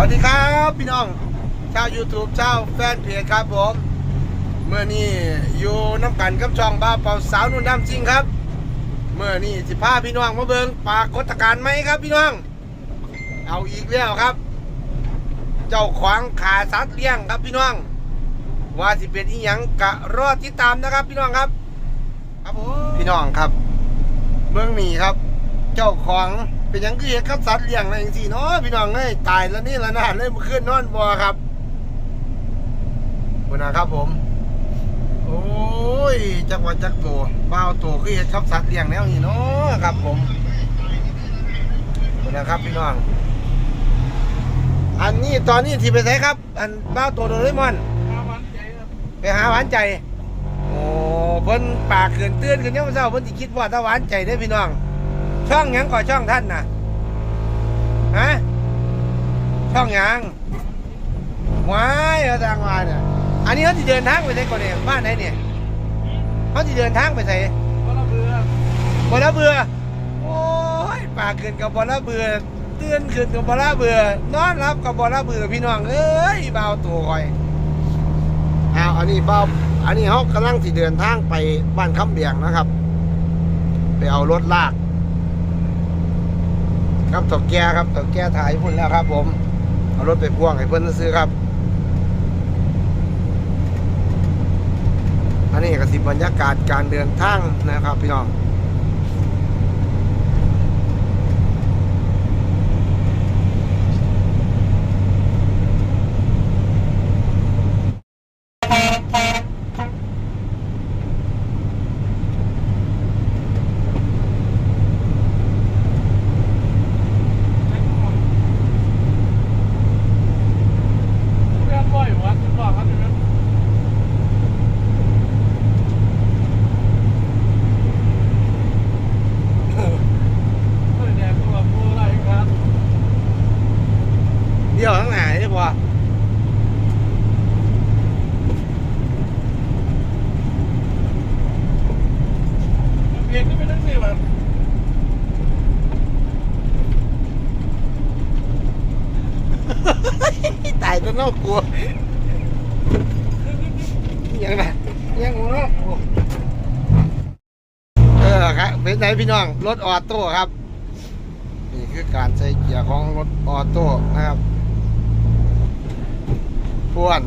วัสดีครับพี่น้องชาว YouTube ชาวแฟนเพจครับผม เมื่อนี้อยู่น้ำกันกับช่องบ้าเป่าสาวนุ่นน้ำจริงครับ เมื่อนี้สิพาพี่น้องมาเบิงปรากฏการณ์ไหมครับพี่น้อง เอาอีกแล้วครับ เจ้าขวางขาสัตว์เลี้ยงครับพี่น้อง ว่าสิเป็นอีหยังกะรอติดตามนะครับพี่น้องครับ ครับผมพี่น้องครับ เบื้องนี้ครับ เจ้าของเป็นยังคือเห็ดกับสัตว์เลี้ยงอะไรอย่างสี่เนาะพี่น้องเอ้ยตายแล้วนี่ละนาดเลยเมื่อคืนนอนบัวครับคุณนะครับผม โอ้ยจักวันจักตัวบ้าวตัวคือเห็ดกับสัตว์เลี้ยงแล้วนี่เนาะครับผมคุณนะครับพี่น้อง อันนี้ตอนนี้ที่ไปไหนครับ อันบ้าวตัวโดเรมอนไปหาหวานใจ โอ้เพิ่นปากเกินเตือนขึ้นยังเศร้าเพิ่นสิคิดว่าถ้าหวานใจได้พี่น้อง ช่องยังก่อช่องท่านน่ะฮะช่องยังว้ายเอาทางมาเนี่ยอันนี้เขาจะเดินทางไปไหนก่อนเนี่ยบ้านไหนเนี่ยเขาจะเดินทางไปไหนบอระเบือโอ้ยปากเกินกับบอระเบือเตือนขึ้นกับบอระเบือนอนรับกับบอระเบือพี่น้องเอ้ยเบาตัวคอยอ้าวอันนี้เบ้าอันนี้เขากำลังที่เดินทางไปบ้านคำเบียงนะครับ ไปเอารถลาก ครับถกแก่ครับถกแก่ถ่ายพุ่นแล้วครับ ผมเอารถไปพ่วงให้เพื่อนซื้อครับ อันนี้ก็สิบรรยากาศการเดินทางนะครับ พี่น้อง เดี๋ยวข้างหน้านี่พอตายตัวน่ากลัวยังไงยังน่ากลัวเออครับเป็นไงพี่น้อง รถออโต้ครับ นี่คือการใช้เกียร์ของรถออโต้นะครับ พ่วน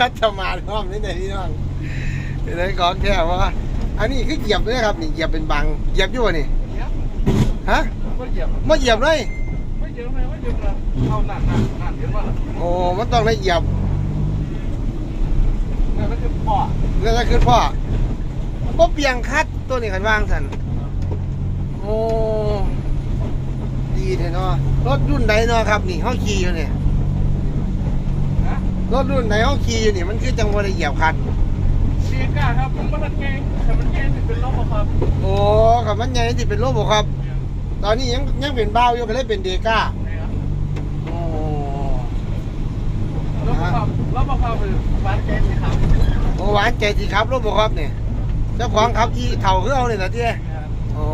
รัชมาล้อมนี่ไหนพี่น้องเป็นไรก่อนแค่ว่าอันนี้คือเหยียบเลยครับนี่เหยียบเป็นบังเหยียบอยู่วะนี่ฮะมาเหยียบเลยโอ้มันต้องได้เหยียบแล้วก็คือพ่อก็เปียงคัดตัวนี้ขันวางสันโอ้ดีเถอะเนาะรถรุ่นไหนเนาะครับ นี่ห้องขี่อยู่เนี่ย รถรุ่นไหนห้องขี่อยู่นี่มันคือจังหวะเหยียบคันโอ้กับมันใหญ่ที่เป็นโลบครับ ตอนนี้ยังยังเป็นเบ้าอยู่ก็เลยเป็นเดก้าโอ้โอ้หวานใจสิครับรถบครับเนี่ยเจ้าของขับที่เถ่าคือเอาเลยนะเจ้โอ้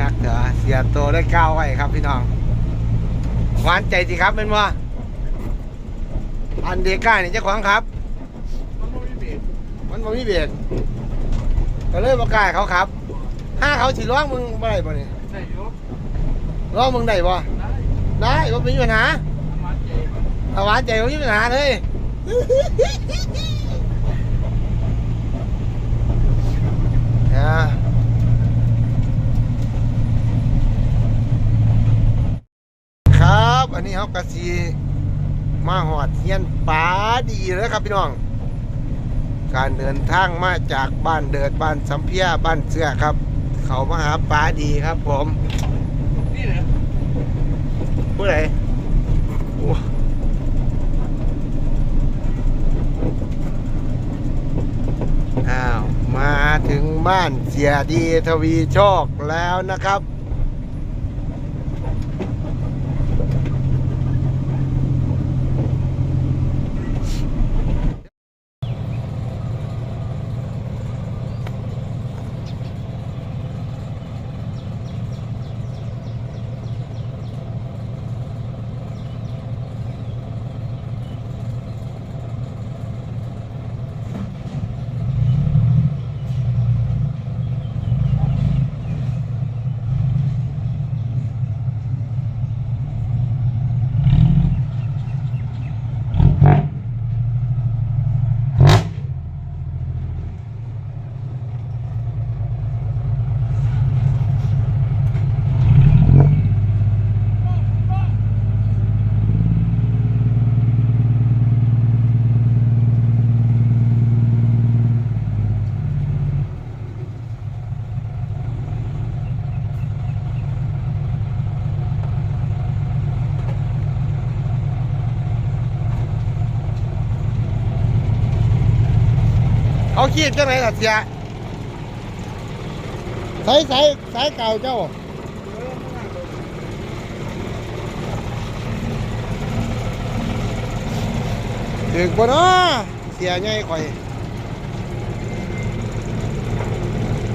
คักเถอะเสียตัวได้ก้าวไว้ครับพี่น้องหวานใจสิครับเป็นว่า อันเดก้าเนี่ยเจ้าของครับมันบ่มีเบรกก็เลยบอกกล้าให้เขาครับถ้าเขาสิร้องมึงบ่ได้บ่เนี่ยร้องมึงได้บ่ได้บ่มีปัญหาถ้าหวานใจบ่มีปัญหาเลยอ่าครับ อันนี้เขากะสี มาหอดเทียนป๋าดีแล้วครับพี่น้อง การเดินทางมาจากบ้านเดิดบ้านสัมเพียบ้านเสือครับ เขามาหาป๋าดีครับผมผู้ใดอ้อ้าว มาถึงบ้านเสียดีทวีโชคแล้วนะครับ ขีบจังไหนล่ะเสียสายสายสายเก่าเจ้าถึงบ่เนาะเสียใหญ่ข่อย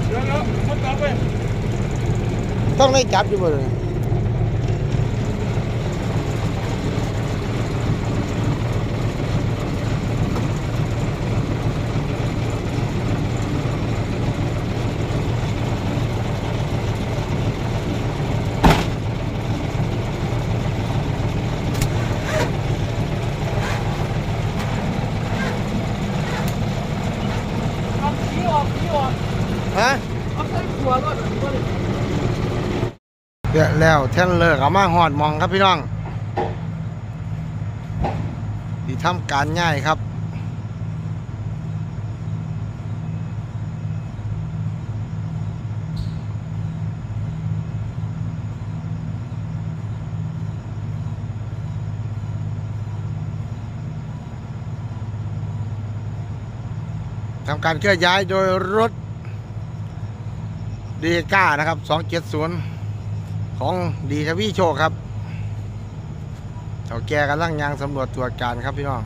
เดี๋ยวแล้วมันตับไปต้องได้จับอยู่บ่เลยเอาขี้ออกขี้ออก ฮะ เอาใส่ขวดก่อนก็เลย เดี๋ยว แล้วแท่นเลิกเอามาหอดมองครับพี่น้องที่ทำการง่ายครับทำการเคลื่อนย้ายโดยรถดีก้านะครับ 270 ของดีทวีโชคครับเถ่าแก่กำลังยางสำรวจตรวจการครับพี่น้อง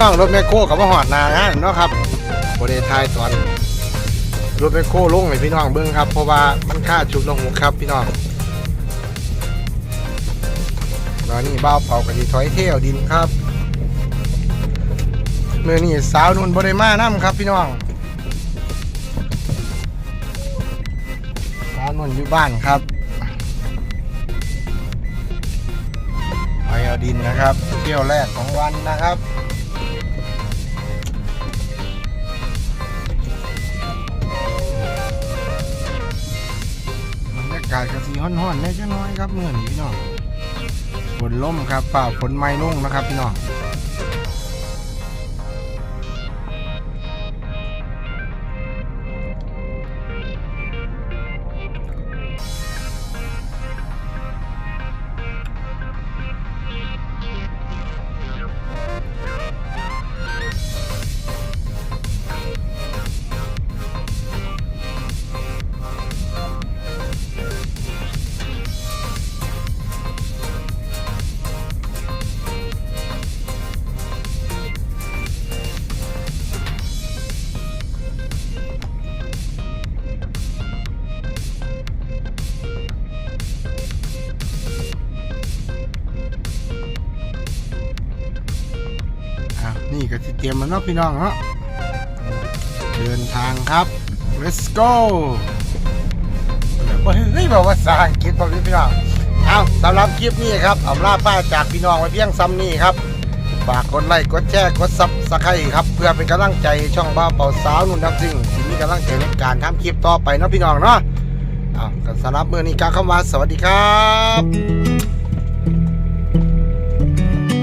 ต้องรถแมคโครกับมาหอดนางานเนาะครับบริทายตอนรถแมคโครลงให้พี่น้องเบิ้งครับ เพราะว่ามันค่าชุดลงหัวครับพี่น้องตอนนี้บ้าเป่ากะทิถอยเที่ยวดินครับเมื่อนี้สาวนุ่นบริมาน้ำครับพี่น้องสาวนุ่นอยู่บ้านครับไปเอาดินนะครับ เที่ยวแรกของวันนะครับากาศกระสีห้อนๆแน่จะน้อยครับเมื่อนี้พี่น้องฝนล่มครับฝ่าฝนไม้นุ่งนะครับพี่น้อง เตรียมแล้วเนาะพี่น้องเนาะเดินทางครับ let's go เฮ้ยบอกว่าสร้างคลิปแบบนี้พี่น้องเอาสำหรับคลิปนี้ครับอำลาป้าจากพี่น้องไว้เพียงซ้ำนี่ครับฝากกดไลค์กดแชร์กดซับสไครต์ครับ เพื่อเป็นกำลังใจช่องบ้าเป่าสาวนุ่นนักสิ่งที่มีกำลังใจในการทำคลิปต่อไปเนาะพี่น้องเนาะเอาสำหรับเมื่อนี้กล่าวคำว่าสวัสดีครับ